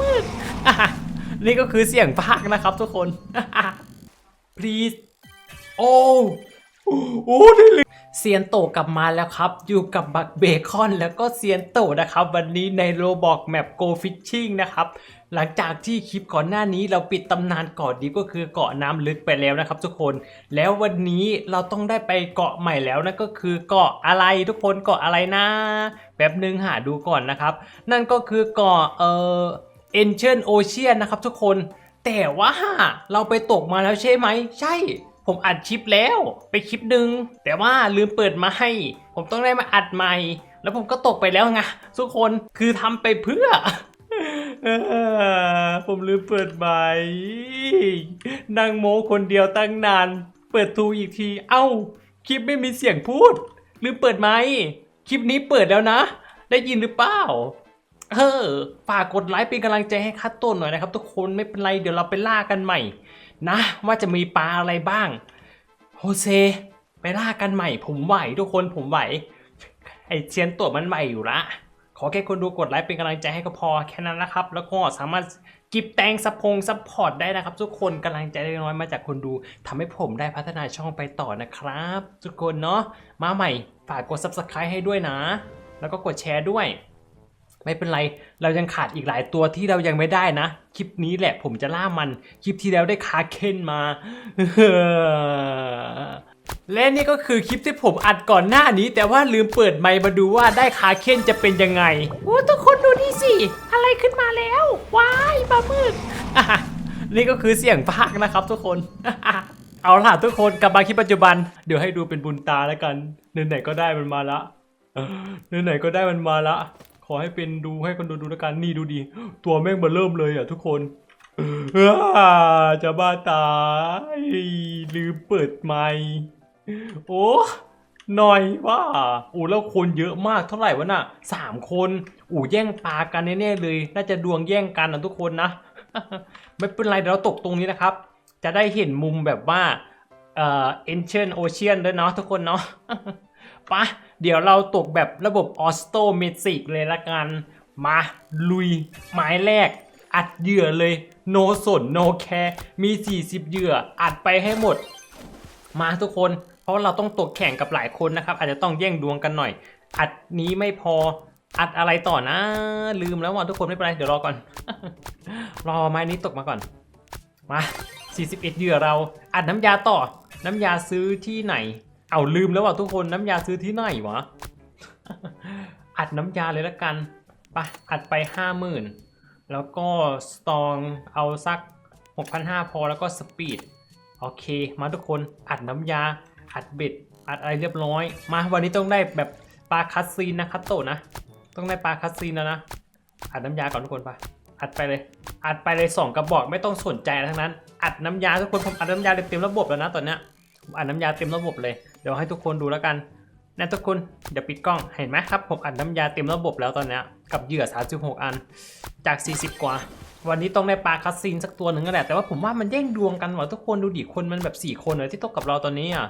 มืดนี่ก็คือเสียงภาคนะครับทุกคน please โอ้โอ้ได้เลยเซียนโตกลับมาแล้วครับ อยู่กับบักเบคอนแล้วก็เซียนโตนะครับ วันนี้ในโรบอกแมปโกฟิชชิ่งนะครับ หลังจากที่คลิปก่อนหน้านี้เราปิดตำนานเกาะนี้ก็คือเกาะน้ำลึกไปแล้วนะครับ ทุกคน แล้ววันนี้เราต้องได้ไปเกาะใหม่แล้วนั่นก็คือเกาะอะไรทุกคนเกาะอะไรนะแป๊บหนึ่งหาดูก่อนนะครับ นั่นก็คือเกาะเอ่อ Ancient Ocean นะครับทุกคน แต่ว่าเราไปตกมาแล้วใช่ไหม ใช่ ผมอัดคลิปแล้ว ไปคลิปหนึ่งแต่ว่าลืมเปิดมาให้ ผมต้องได้มาอัดใหม่ แล้วผมก็ตกไปแล้วไงทุกคนคือทำไปเพื่อผมลืมเปิดใหม่นั่งโมคนเดียวตั้งนาน เปิดทูอีกที เอ้า คลิปไม่มีเสียงพูด ลืมเปิดไหมคลิปนี้เปิดแล้วนะ ได้ยินหรือเปล่า เออฝากกดไลค์เป็นกำลังใจให้คัตโต้นหน่อยนะครับ ทุกคนไม่เป็นไรเดี๋ยวเราไปล่ากันใหม่ นะ ว่าจะมีปลาอะไรบ้างโฮเซไปล่ากันใหม่ ผมไหวทุกคนผมไหว ไอเชียนตัวมันไหวอยู่ละขอแค่คนดูกดไลค์เป็นกำลังใจให้ก็พอแค่นั้นนะครับ แล้วก็สามารถกิบแตงซัพพงซัพพอร์ตได้นะครับ ทุกคนกำลังใจเล็กน้อยมาจากคนดูทำให้ผมได้พัฒนาช่องไปต่อนะครับ ทุกคนเนาะมาใหม่ฝากกด subscribe ให้ด้วยนะ แล้วก็กดแชร์ด้วย ไม่เป็นไร เรายังขาดอีกหลายตัวที่เรายังไม่ได้นะ คลิปนี้แหละผมจะล่ามัน คลิปที่แล้วได้คาเคนมา และนี่ก็คือคลิปที่ผมอัดก่อนหน้านี้ แต่ว่าลืมเปิดไมค์มาดูว่าได้คาเคนจะเป็นยังไง โอ้ทุกคนดูนี่สิ อะไรขึ้นมาแล้ว ว้ายปลาหมึกอะนี่ก็คือเสียงภาคนะครับทุกคน เอาล่ะทุกคนกลับมาคลิปปัจจุบัน เดี๋ยวให้ดูเป็นบุญตาแล้วกันไหนๆก็ได้มันมาละไหนๆก็ได้มันมาละข อให้เป็นดูให้คนดูดูแล้วกันนี่ดูดี ตัวแม่งเบอร์เริ่มเลยอะทุกคนจะบ้าตายลืมเปิดไมค์โอ้หน่อยว่าอ้แล้วคนเยอะมากเท่าไหร่วะน่ะสามคนอูแย่งปลากันแน่ๆเลย น่าจะดวงแย่งกันนะทุกคนนะ ไม่เป็นไรเดี๋ยวเราตกตรงนี้นะครับ จะได้เห็นมุมแบบว่าเอ่อ ancient ocean ด้วยเนาะทุกคนเนาะปะ เดี๋ยวเราตกแบบระบบออสโตเมติกเลยละกัน มาลุยหมายแรก อัดเหยื่อเลย โนสนโนแคร์มี 40 เหยื่ออัดไปให้หมด มาทุกคน เพราะเราต้องตกแข่งกับหลายคนนะครับ อาจจะต้องแย่งดวงกันหน่อย อัดนี้ไม่พออัดอะไรต่อนะ ลืมแล้วว่ะทุกคนไม่เป็นไรเดี๋ยวรอก่อน รอไม้นี้ตกมาก่อน มา 41 เหยื่อเรา อัดน้ำยาต่อ น้ำยาซื้อที่ไหน เอาลืมแล้วว่ะทุกคนน้ำยาซื้อที่ไหนวะ อัดน้ำยาเลยละกันไปะอัดไป50,000แล้วก็สตองเอาสัก 6,500 พอแล้วก็สปีด โอเค มาทุกคนอัดน้ำยา อัดเบ็ด อัดอะไรเรียบร้อย มาวันนี้ต้องได้แบบปลาคัสซีนนะคัตโตนะ ต้องได้ปลาคัสซีนแล้วนะ อัดน้ำยาก่อนทุกคนไปอัดไปเลย อัดไปเลยสองกระบอกไม่ต้องสนใจอะไรทั้งนั้น อัดน้ำยาทุกคนผมอัดน้ำยาเต็มระบบแล้วนะตอนเนี้ย ผมอัดน้ำยาเต็มระบบเลย เดี๋ยวให้ทุกคนดูแล้วกันนะทุกคนเดี๋ยวปิดกล้อง เห็นไหมครับ ผมอัดน้ำยาเต็มระบบแล้วตอนนี้กับเหยื่อ 36 อันจาก 40 กว่า วันนี้ต้องได้ปลาคัสซีนสักตัวหนึ่งก็แหละ แต่ว่าผมว่ามันแย่งดวงกันว่ะทุกคนดูดิคนมันแบบ 4 คนเลยที่ตกกับเราตอนนี้อะ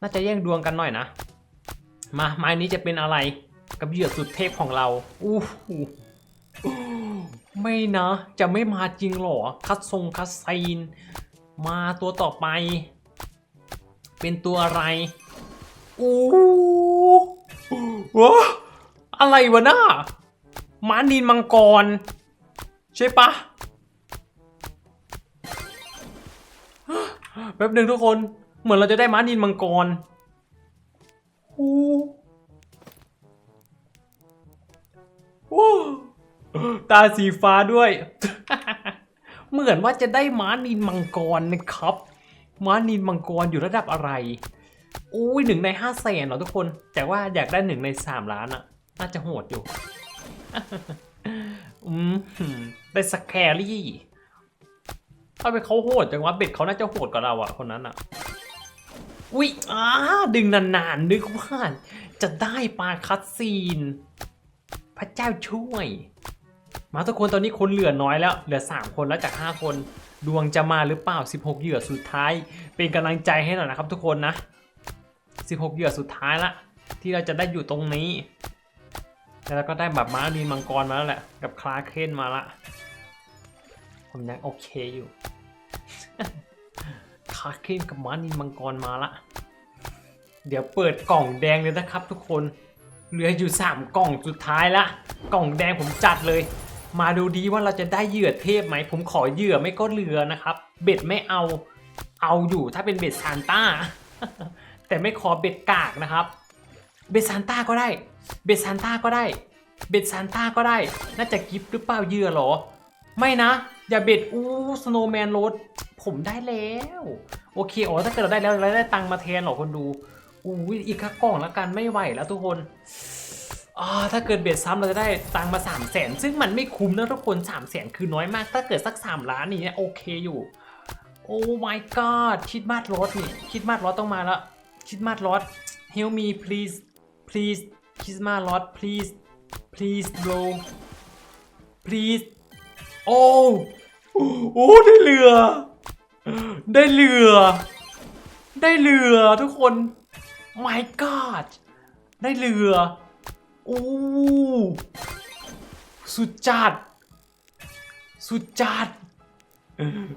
น่าจะแย่งดวงกันหน่อยนะ มาไม้นี้จะเป็นอะไรกับเหยื่อสุดเทพของเรา อู้หูไม่นะ จะไม่มาจริงหรอ คัสซงคัสไซนมาตัวต่อไป เป็นตัวอะไรอู้ว้าอะไรวะน่าม้านินมังกร ใช่ปะแป๊บหนึ่งทุกคน เหมือนเราจะได้ม้านินมังกรอู้ว้าวตาสีฟ้าด้วย เหมือนว่าจะได้ม้านินมังกรนะครับ ม้านินมังกรอยู่ระดับอะไรอุ้ยหนึ่งในห้าแสนเหรอทุกคน แต่ว่าอยากได้หนึ่งในสามล้านอะน่าจะโหดอยู่ อืมได้สแครี่ถ้าเป็นเขาโหดจังวะเบ็ดเขาน่าจะโหดกว่าเราอะคนนั้นอะอุ้ยอ้าดึงนานๆนึกว่าจะได้ปลาคัตซีน พระเจ้าช่วย มาทุกคนตอนนี้คนเหลือน้อยแล้ว เหลือ3คนแล้วจาก5คน ดวงจะมาหรือเปล่า 16 เหยื่อสุดท้าย เป็นกำลังใจให้หน่อยนะครับทุกคนนะ 16 เหยื่อสุดท้ายละ ที่เราจะได้อยู่ตรงนี้ แล้วเราก็ได้แบบม้าดีนมังกรมาแล้วแหละ กับคลาเคนมาละ ผมยังโอเคอยู่ คลาเคนกับม้านินมังกรมาละ เดี๋ยวเปิดกล่องแดงเลยนะครับทุกคน เหลืออยู่ 3 กล่องสุดท้ายละ กล่องแดงผมจัดเลย มาดูดีว่าเราจะได้เหยื่อเทพไหม ผมขอเหยื่อไม่ก็เรือนะครับ เบ็ดไม่เอา เอาอยู่ถ้าเป็นเบ็ดซานต้า แต่ไม่ขอเบ็ดกากนะครับ เบ็ดซานต้าก็ได้ เบ็ดซานต้าก็ได้ เบ็ดซานต้าก็ได้ น่าจะกิฟต์หรือเปล่าเหยื่อหรอ ไม่นะ อย่าเบ็ดอู้สโนว์แมนโรดผมได้แล้ว โอเคอ๋อถ้าเกิดเราได้แล้วเราได้ตังค์มาแทนหรอคนดูอู้อีกค่ากล่องแล้วกันไม่ไหวแล้วทุกคน อ่าถ้าเกิดเบ็ดซ้ำเราจะได้ตังมา3 0 0แสนซึ่งมันไม่คุ้มนะทุกคน3 0 0แสนคือน้อยมาก ถ้าเกิดสัก 3 ล้านนี่เนี่ยโอเคอยู่ โอ้ my god คิดมาดรถนี่ คิดมาดรถต้องมาแล้วคิดมาดรถ help me please please คิดมาดรถ please please bro please โอ้โอ้ได้เรือ ได้เรือ ได้เรือทุกคน my god ได้เรือ อ้สุดจัด สุดจัด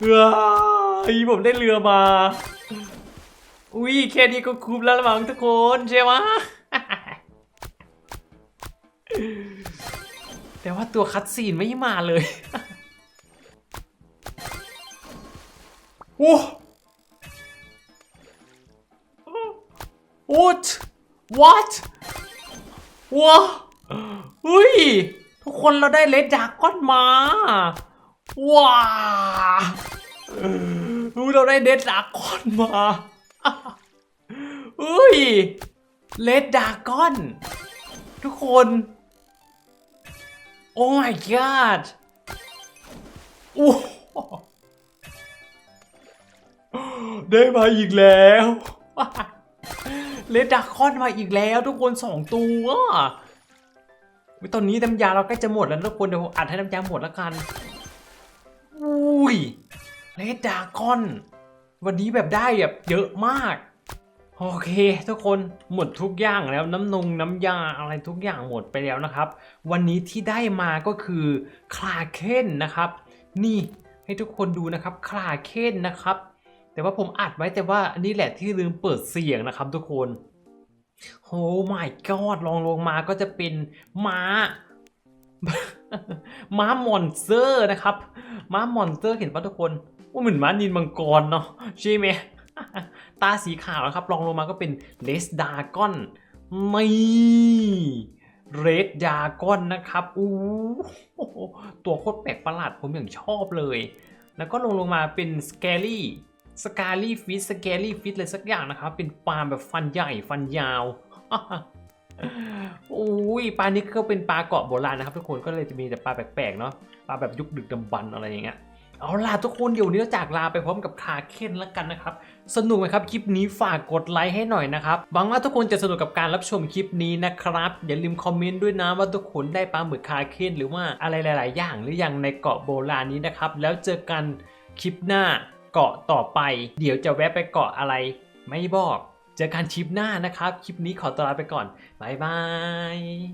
ว้ยผมได้เรือมา อุ้ยแค่นี้ก็คุ้มแล้วละมั้งทุกคนใช่ไหมแต่ว่าตัวคัดซีนไม่มาเลยโอ้ what what ว้าเฮ้ย ทุกคนเราได้เลดดาก้อนมา ว้ารู้เราได้เดดดาก้อนมาเฮ้ย เลดดาก้อน ทุกคน โอ้ my god โอ้ได้มาอีกแล้ว เลดดาคอนมาอีกแล้ว ทุกคนสองตัวตอนนี้น้ำยาเราใกล้จะหมดแล้วทุกคนเดี๋ยวอัดให้น้ำยาหมดแล้วกันอุ้ยเลดดาคอน วันนี้แบบได้แบบเยอะมาก โอเค ทุกคนหมดทุกอย่างแล้วน้ำนงน้ำยาอะไรทุกอย่างหมดไปแล้วนะครับ วันนี้ที่ได้มาก็คือคลาเคนนะครับ นี่ให้ทุกคนดูนะครับคลาเคนนะครับ แต่ว่าผมอัดไว้แต่ว่านนี้แหละที่ลืมเปิดเสียงนะครับทุกคนโอ้ my god ลองลงมาก็จะเป็นม้า ม้ามอนสเตอร์นะครับ ม้ามอนสเตอร์เห็นปะทุกคนว่าเหมือนม้านินมังกรเนาะใช่ไหมตาสีขาวนะครับลองลงมาก็เป็นเลสดากอนไม่เรดดากอนนะครับอู้หูตัวโคตรแปลกประหลาดผมอย่างชอบเลย แล้วก็ลงลงมาเป็นสแกลี่ สกาลี่ฟิตสแกลี่ฟิตเลยสักอย่างนะครับ เป็นปลาแบบฟันใหญ่ฟันยาวอุ้ยปลานี้ก็เป็นปลาเกาะโบราณนะครับ ทุกคนก็เลยจะมีแต่ปลาแปลกๆเนาะปลาแบบยุคดึกดำบรรอะไรอย่างเงี้ยเอาล่ะทุกคนเดี๋ยวนี้เราจากลาไปพร้อมกับคาเคนแล้วกันนะครับ สนุกไหมครับคลิปนี้ฝากกดไลค์ให้หน่อยนะครับหวังว่าทุกคนจะสนุกกับการรับชมคลิปนี้นะครับ อย่าลืมคอมเมนต์ด้วยนะว่าทุกคนได้ปลาหมึกคาเคนหรือว่าอะไรหลาย ๆ อย่างหรือยังในเกาะโบราณนี้นะครับ แล้วเจอกันคลิปหน้า เกาะต่อไป เดี๋ยวจะแวะไปเกาะอะไรไม่บอก เจอกันคลิปหน้านะครับ คลิปนี้ขอตัวลาไปก่อน บ๊ายบาย